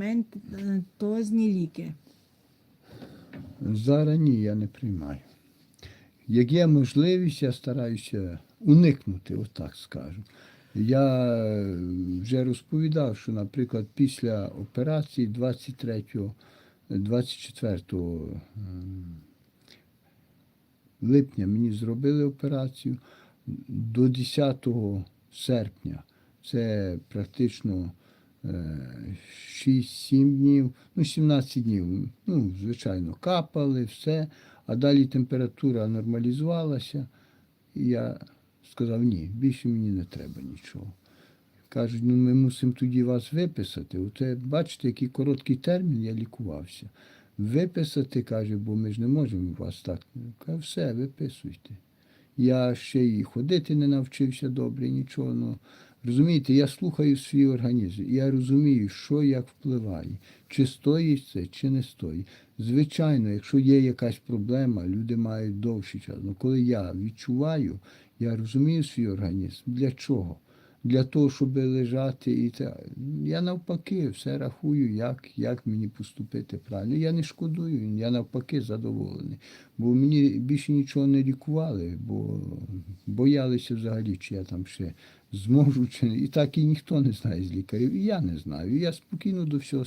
медикаментозні ліки? Зараз ні, я не приймаю. Як є можливість, я стараюся уникнути, отак скажу. Я е, вже розповідав, що, наприклад, після операції 23 24 ем, липня мені зробили операцію до 10 серпня. Це практично 6-7 днів, ну 17 днів. Ну, звичайно, капали, все. А далі температура нормалізувалася. І я сказав, ні, більше мені не треба нічого. Кажуть, ну ми мусимо тоді вас виписати. Оце, бачите, який короткий термін я лікувався. Виписати, каже, бо ми ж не можемо вас так. Кажу, все, виписуйте. Я ще і ходити не навчився добре, нічого. Ну, розумієте, я слухаю свій організм. і Я розумію, що як впливає, чи стоїть це, чи не стоїть. Звичайно, якщо є якась проблема, люди мають довший час. Ну, коли я відчуваю, я розумію свій організм. Для чого? Для того, щоб лежати і те. Я навпаки все рахую, як, як мені поступити правильно. Я не шкодую, я навпаки задоволений. Бо мені більше нічого не лікували, бо боялися взагалі, чи я там ще зможу, чи не. І так і ніхто не знає з лікарів. І я не знаю. І я спокійно до всього